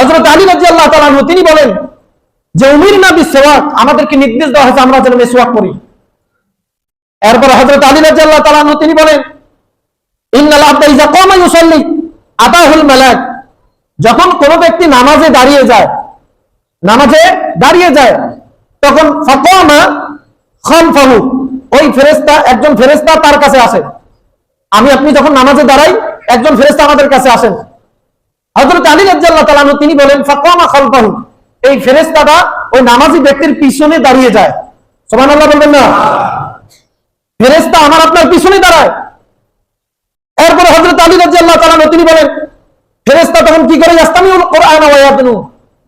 হজরত আলী রাজি আল্লাহ তালানহ তিনি বলেন যে উমির না বিশ্বক আমাদেরকে নির্দেশ দেওয়া হয়েছে আমরা যেন মেসওয়াক করি। এরপর হজরত আলী রাজি আল্লাহ তালানহ তিনি বলেন, ইন্নাল আব্দা ইজা যখন কোনো ব্যক্তি নামাজে দাঁড়িয়ে যায়, নামাজে দাঁড়িয়ে যায়, তখন ফাকামা খালফাহু, ওই ফেরেশতা, একজন ফেরেশতা তার কাছে আসে। আমি, আপনি যখন নামাজে দাঁড়াই, একজন ফেরেস্তা আমাদের কাছে আসেন। হযরত আলী রাদিয়াল্লাহু তাআলা আনহু তিনি বলেন ফাকামা খালফাহু। এই ফেরেশতাটা ওই নামাজি ব্যক্তির পিছনে দাঁড়িয়ে যায়। সুবহানাল্লাহ বলবেন না? ফেরেশতা আমার আপনার পিছনে দাঁড়ায়। এরপরে হযরত আলী রাদিয়াল্লাহু তাআলা আনহু তিনি বলেন ফেরেশতা তখন কি করে? ইস্তামিউল কোরআন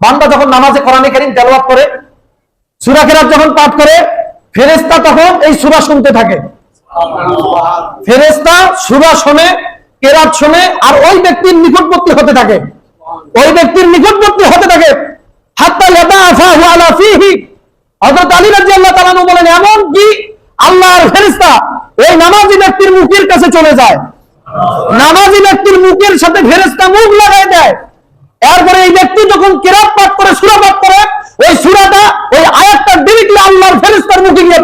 বান্দা যখন নামাজে কোরআনে কারীম তেলাওয়াত করে সূরা কেরাত যখন পাঠ করে ফেরেশতা তখন এই সূরা শুনতে থাকে। ফেরেশতা সূরা শুনে কেরাত শুনে আর ওই ব্যক্তির নিকটবর্তী হতে থাকে। ওই ব্যক্তির নিকটবর্তী হতে থাকে। মুখের সাথে ফেরেশতা মুখ দেয়। এরপরে এই ব্যক্তি যখন কেরাত করে, সূরা করে, ওই সূরাটা, ওই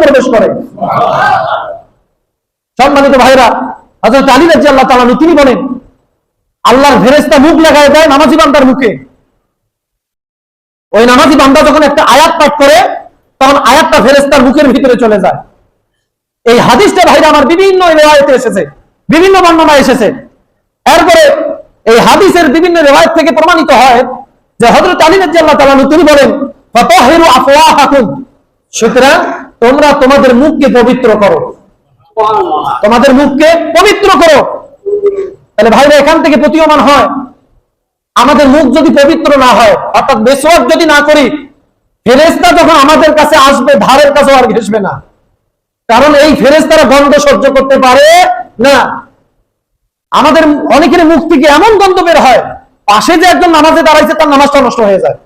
প্রবেশ করে। সম্মানিত ভাইরা হযরত আলী রাদিয়াল্লাহু তাআলা আনহু, তিনি বলেন, আল্লাহর ফেরেশতা মুখ লাগায় দেয় নামাজি বান্দার মুখে। ওই নামাজি বান্দা যখন একটা আয়াত পাঠ করে, তখন আয়াতটা ফেরেশতার মুখের ভিতরে চলে যায়। এই হাদিসটা ভাইরা আমার বিভিন্ন রেওয়ায়তে এসেছে, বিভিন্ন এসেছে। এরপরে এই হাদিসের বিভিন্ন রেওয়ায়ত থেকে প্রমাণিত হয় যে হযরত আলী রাদিয়াল্লাহু তাআলা আনহু, তিনি বলেন সুতরাং তোমরা তোমাদের মুখকে পবিত্র করো। তোমাদের মুখকে পবিত্র করো। তাহলে ভাইরা, এখান থেকে প্রতীয়মান হয়। আমাদের মুখ যদি পবিত্র না হয়, অর্থাৎ বেসওয়াক যদি না করি ফেরেস্তা যখন আমাদের কাছে আসবে, ধারের কাছে আর ঘেসবে না। কারণ এই ফেরেস্তারা গন্ধ সহ্য করতে পারে না। আমাদের অনেকের মুখ থেকে এমন গন্ধ বের হয়, পাশে যে একজন নামাজে দাঁড়াইছে, তার নামাজটা নষ্ট হয়ে যায়।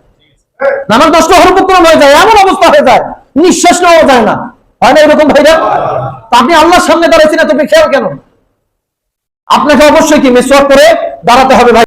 নামাজ নষ্ট হওয়ার উপক্রম হয়ে যায়, এমন অবস্থা হয়ে যায়, নিঃশ্বাস নেওয়া যায় না। হয় না এরকম ভাইরা? আপনি আল্লাহর সামনে দাঁড়াইছেন এত খেয়াল কেন? আপনাকে অবশ্যই কি মেসওয়াক করে দাঁড়াতে হবে ভাই।